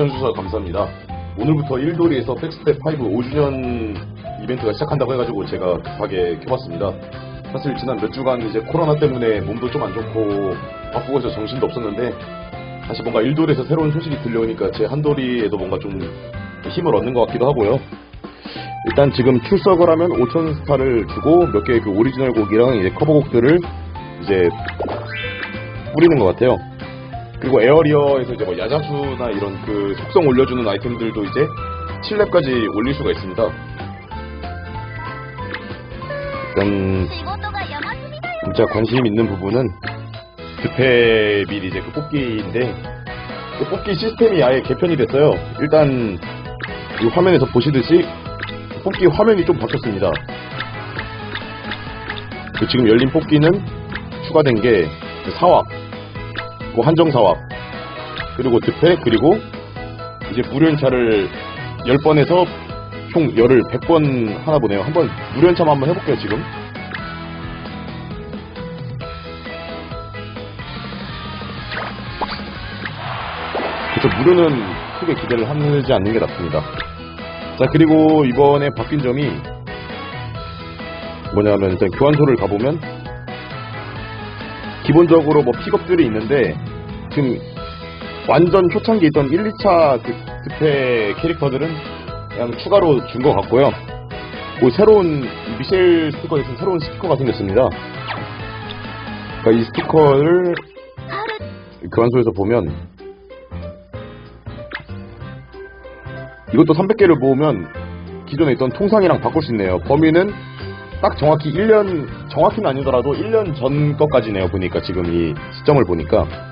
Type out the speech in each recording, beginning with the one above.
시청해주셔서 감사합니다. 오늘부터 1도리에서 백스텝 5 5주년 이벤트가 시작한다고 해가지고 제가 급하게 켜봤습니다. 사실 지난 몇 주간 이제 코로나 때문에 몸도 좀 안 좋고 바쁘고 해서 정신도 없었는데 다시 뭔가 1도리에서 새로운 소식이 들려오니까 제 한도리에도 뭔가 좀 힘을 얻는 것 같기도 하고요. 일단 지금 출석을 하면 5천 스타를 주고 몇 개의 그 오리지널 곡이랑 이제 커버곡들을 이제 뿌리는 것 같아요. 그리고 에어리어에서 이제 뭐 야자수나 이런 그 속성 올려주는 아이템들도 이제 7렙까지 올릴 수가 있습니다. 일단 진짜 관심 있는 부분은 급해 미리 이제 그 뽑기인데 그 뽑기 시스템이 아예 개편이 됐어요. 일단 이 화면에서 보시듯이 뽑기 화면이 좀 바뀌었습니다. 그 지금 열린 뽑기는 추가된 게 4왁 그 한정 사枠 그리고 드페 그리고 이제 무료연차를 10번에서 총 열을 100번 하나 보네요. 한번 무료연차만 한번 해볼게요 지금. 그래서 무료는 크게 기대를 하지 않는 게 낫습니다. 자, 그리고 이번에 바뀐 점이 뭐냐면 일단 교환소를 가보면 기본적으로 뭐 픽업들이 있는데 지금 완전 초창기에 있던 1, 2차 그 득패 캐릭터들은 그냥 추가로 준 것 같고요. 그 새로운 이 미셸 스티커에 서 새로운 스티커가 생겼습니다. 그러니까 이 스티커를 春 교환소에서 보면 이것도 300개를 모으면 기존에 있던 통상이랑 바꿀 수 있네요. 범위는 딱 정확히 1년, 정확히는 아니더라도 1년 전 것까지네요. 보니까 지금 이 시점을 보니까.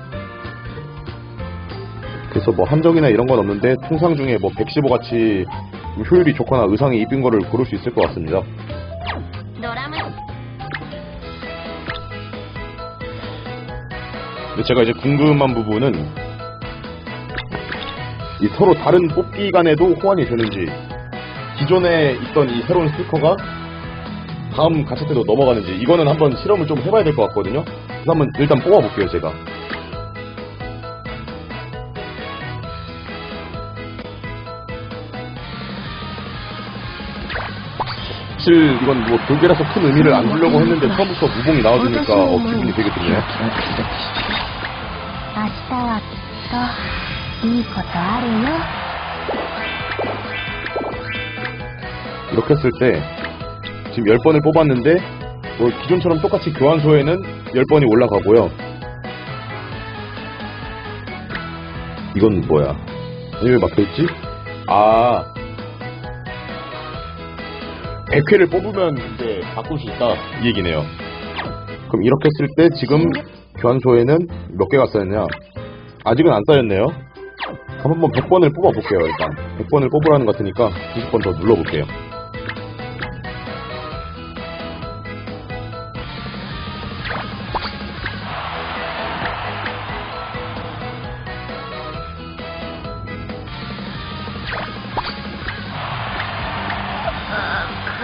그래서 뭐 함정이나 이런 건 없는데 통상 중에 뭐 115같이 효율이 좋거나 의상이 입힌 거를 고를 수 있을 것 같습니다. 제가 이제 궁금한 부분은 이 서로 다른 뽑기 간에도 호환이 되는지 기존에 있던 이 새로운 스티커가 다음 가차 때도 넘어가는지 이거는 한번 실험을 좀 해봐야 될 것 같거든요. 그래서 한번 일단 뽑아볼게요 제가. 사실 이건 뭐 돌개라서 큰 의미를 안 주려고 했는데 처음부터 무봉이 나와주니까 어, 기분이 되게 좋네요. 明日はきっといいことあるよ 이렇게 했을 때 지금 10번을 뽑았는데 뭐 기존처럼 똑같이 교환소에는 10번이 올라가고요. 이건 뭐야? 왜 막혀있지? 아 100회를 뽑으면 이제 바꿀 수 있다 이 얘기네요. 그럼 이렇게 했을 때 지금 교환소에는 몇 개가 쌓였냐? 아직은 안 쌓였네요. 한번 100번을 뽑아볼게요 일단 100번을 뽑으라는 것 같으니까 20번 더 눌러볼게요.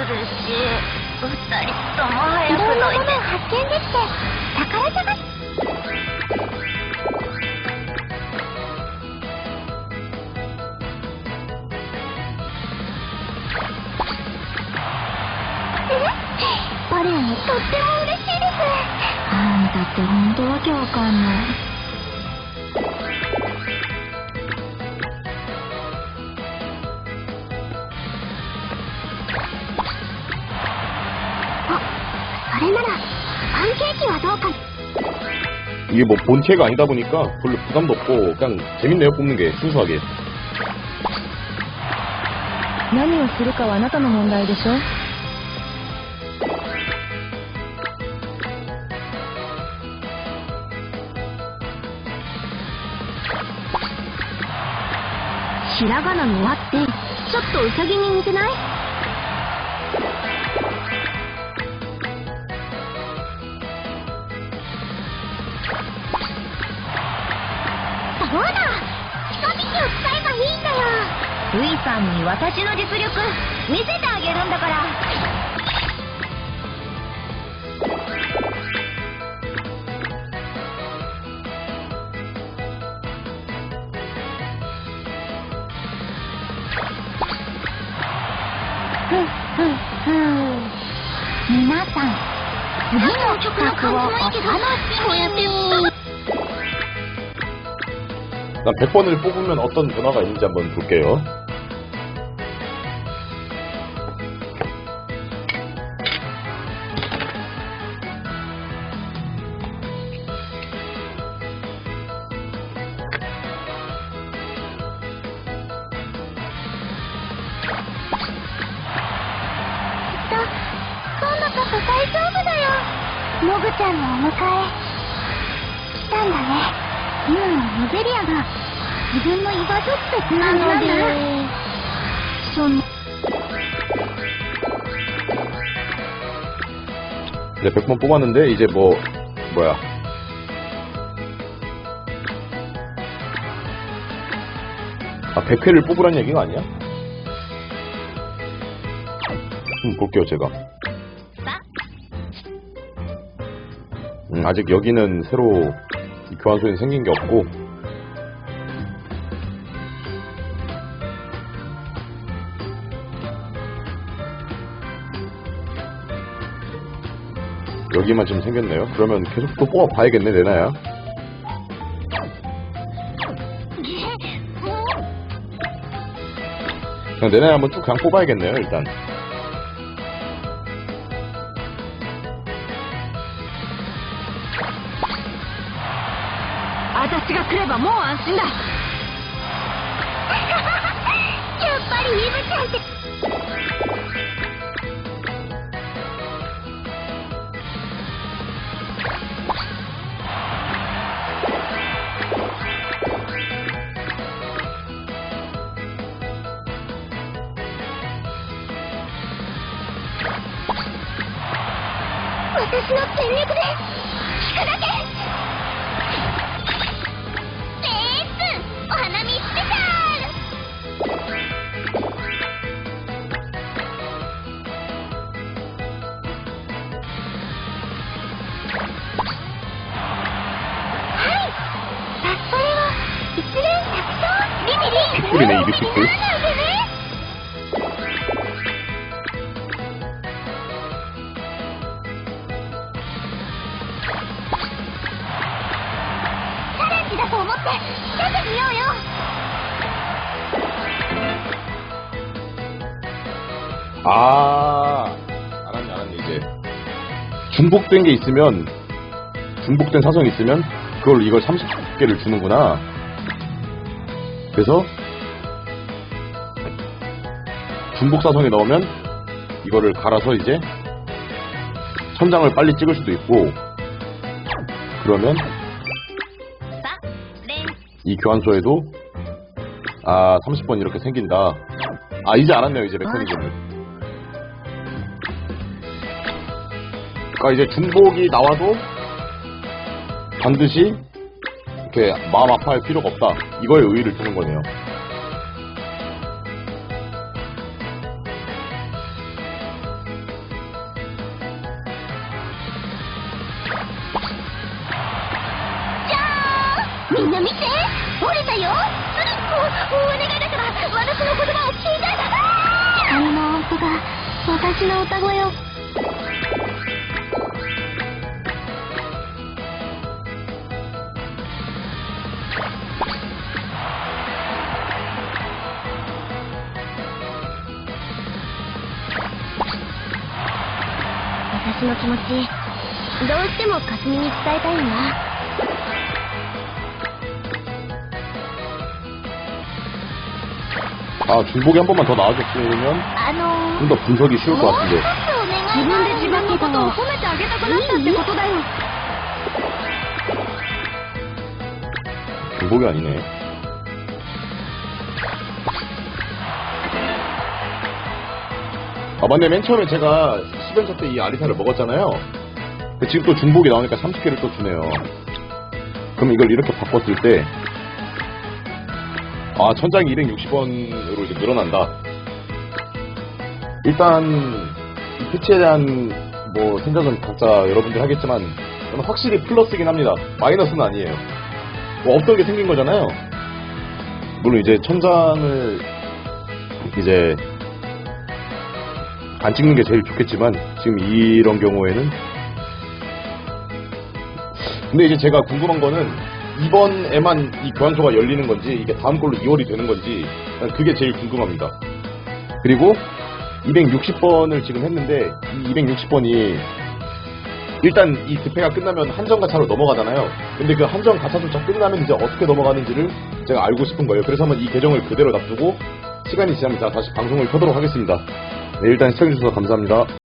아, 苦し二人とも早くどいろんなものを発見で。きて宝探しバレエもとっても嬉しいです。あんたって本当わけわかんない。れならパンケーキはどうか 이게 뭐 본체가 아니다 보니까 별로 부담도 없고 그냥 재밌네요 뽑는 게 순수하게 何をするかはあなたの問題でしょひらがなの「わ」ってちょっとウサギに似てない ルイさんに私の実力見せてあげるんだから。ふっふっふ皆さん次の曲の感をお楽しみに。일단 100번을 뽑으면 어떤 변화가 있는지 한번 볼게 요. モグちゃんのお迎え来たんだね今のロゼリアが自分の居場所って感じなんだそん 네, 100번 뽑았는데 이제 뭐 뭐야? 아, 100회를 뽑으란 얘기가 아니야? 음, 볼게요, 제가. 아직 여기는 새로 이 교환소에는 생긴 게 없고 여기만 지금 생겼네요. 그러면 계속 또 뽑아봐야겠네, 내나야. 그냥 내나야 한번 쭉 그냥 뽑아야겠네요, 일단. 私が来ればもう安心だ。やっぱりイブちゃんって。私の全力で引くだけ。 リびっくりねイブシップならないでねチャレンジだと思って出てみようよ 아, 알았네, 알았네, 이제. 중복된 게 있으면, 중복된 사성이 있으면, 그걸 이걸 30개를 주는구나. 그래서, 중복사선에 넣으면 이거를 갈아서 이제 천장을 빨리 찍을 수도 있고 그러면 이 교환소에도 아 30번 이렇게 생긴다. 아 이제 알았네요 이제 메커니즘을. 그러니까 이제 중복이 나와도 반드시 이렇게 마음 아파할 필요가 없다. 이거에 의의를 두는 거네요. 私の歌声を。私の気持ちどうしてもかすみに伝えたいんだ。 아, 중복이 한 번만 더 나와줬으면 あの 좀 더 분석이 쉬울 것 もう一 같은데. つお願自いがあ分で自るんだけど分のことを褒めてあげたくなったってことだよ 중복이 아니네. 아, 맞네. 맨 처음에 제가 10연차 때 이 아리사를 먹었잖아요. 근데 지금 또 중복이 나오니까 30개를 또 주네요. 그럼 이걸 이렇게 바꿨을 때, 아, 천장이 260원으로 이제 늘어난다. 일단, 이 패치에 대한 뭐 생각은 각자 여러분들 하겠지만, 저는 확실히 플러스긴 합니다. 마이너스는 아니에요. 뭐 없던 게 생긴 거잖아요. 물론 이제 천장을 이제 안 찍는 게 제일 좋겠지만 지금 이런 경우에는 근데 이제 제가 궁금한 거는 이번에만 이 교환소가 열리는 건지 이게 다음 걸로 2월이 되는 건지 난 그게 제일 궁금합니다. 그리고 260번을 지금 했는데 이 260번이 일단 이 득패가 끝나면 한정 가차로 넘어가잖아요. 근데 그 한정 가차조차 끝나면 이제 어떻게 넘어가는지를 제가 알고 싶은 거예요. 그래서 한번 이 계정을 그대로 놔두고 시간이 지나면 제가 다시 방송을 켜도록 하겠습니다. 네, 일단 시청해주셔서 감사합니다.